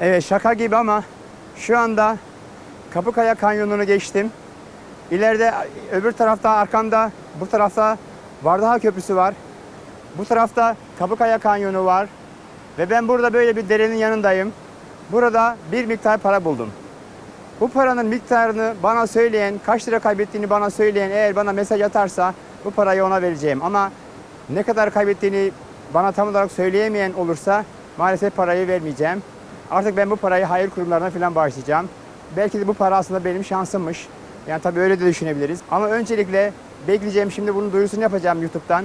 Evet şaka gibi ama şu anda Kapıkaya Kanyonu'nu geçtim. İleride öbür tarafta arkamda bu tarafta Vardaha Köprüsü var. Bu tarafta Kapıkaya Kanyonu var. Ve ben burada böyle bir derenin yanındayım. Burada bir miktar para buldum. Bu paranın miktarını bana söyleyen, kaç lira kaybettiğini bana söyleyen eğer bana mesaj atarsa bu parayı ona vereceğim. Ama ne kadar kaybettiğini bana tam olarak söyleyemeyen olursa maalesef parayı vermeyeceğim. Artık ben bu parayı hayır kurumlarına falan bağışlayacağım. Belki de bu para aslında benim şansımmış. Yani tabii öyle de düşünebiliriz. Ama öncelikle bekleyeceğim şimdi bunun duyurusunu yapacağım YouTube'dan.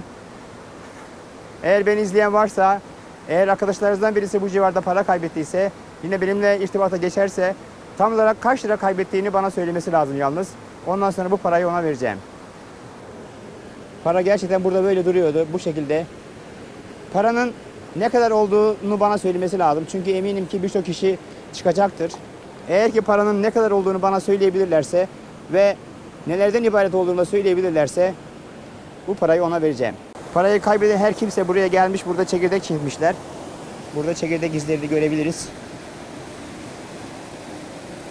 Eğer beni izleyen varsa, eğer arkadaşlarınızdan birisi bu civarda para kaybettiyse, yine benimle irtibata geçerse tam olarak kaç lira kaybettiğini bana söylemesi lazım yalnız. Ondan sonra bu parayı ona vereceğim. Para gerçekten burada böyle duruyordu bu şekilde. Paranın ne kadar olduğunu bana söylemesi lazım. Çünkü eminim ki birçok kişi çıkacaktır. Eğer ki paranın ne kadar olduğunu bana söyleyebilirlerse ve nelerden ibaret olduğunu da söyleyebilirlerse bu parayı ona vereceğim. Parayı kaybeden her kimse buraya gelmiş, burada çekirdek çekmişler. Burada çekirdek izleri de görebiliriz.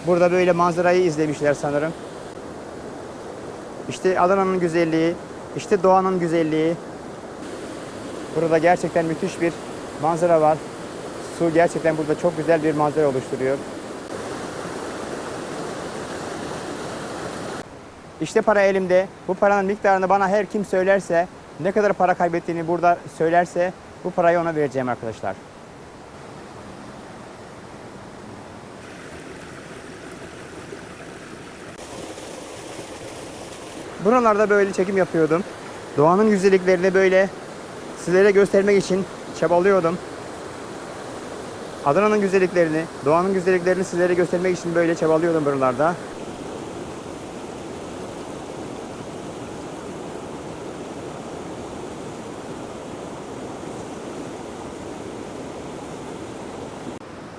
Burada böyle manzarayı izlemişler sanırım. İşte Adana'nın güzelliği, işte doğanın güzelliği. Burada gerçekten müthiş bir manzara var. Su gerçekten burada çok güzel bir manzara oluşturuyor. İşte para elimde. Bu paranın miktarını bana her kim söylerse, ne kadar para kaybettiğini burada söylerse bu parayı ona vereceğim arkadaşlar. Buralarda böyle çekim yapıyordum. Doğanın güzelliklerini böyle sizlere göstermek için çabalıyordum. Adana'nın güzelliklerini, doğanın güzelliklerini sizlere göstermek için böyle çabalıyordum buralarda.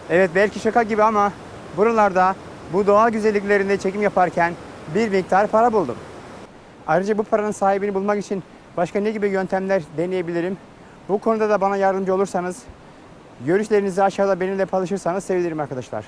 Evet belki şaka gibi ama buralarda bu doğal güzelliklerinde çekim yaparken bir miktar para buldum. Ayrıca bu paranın sahibini bulmak için başka ne gibi yöntemler deneyebilirim? Bu konuda da bana yardımcı olursanız, görüşlerinizi aşağıda benimle paylaşırsanız sevinirim arkadaşlar.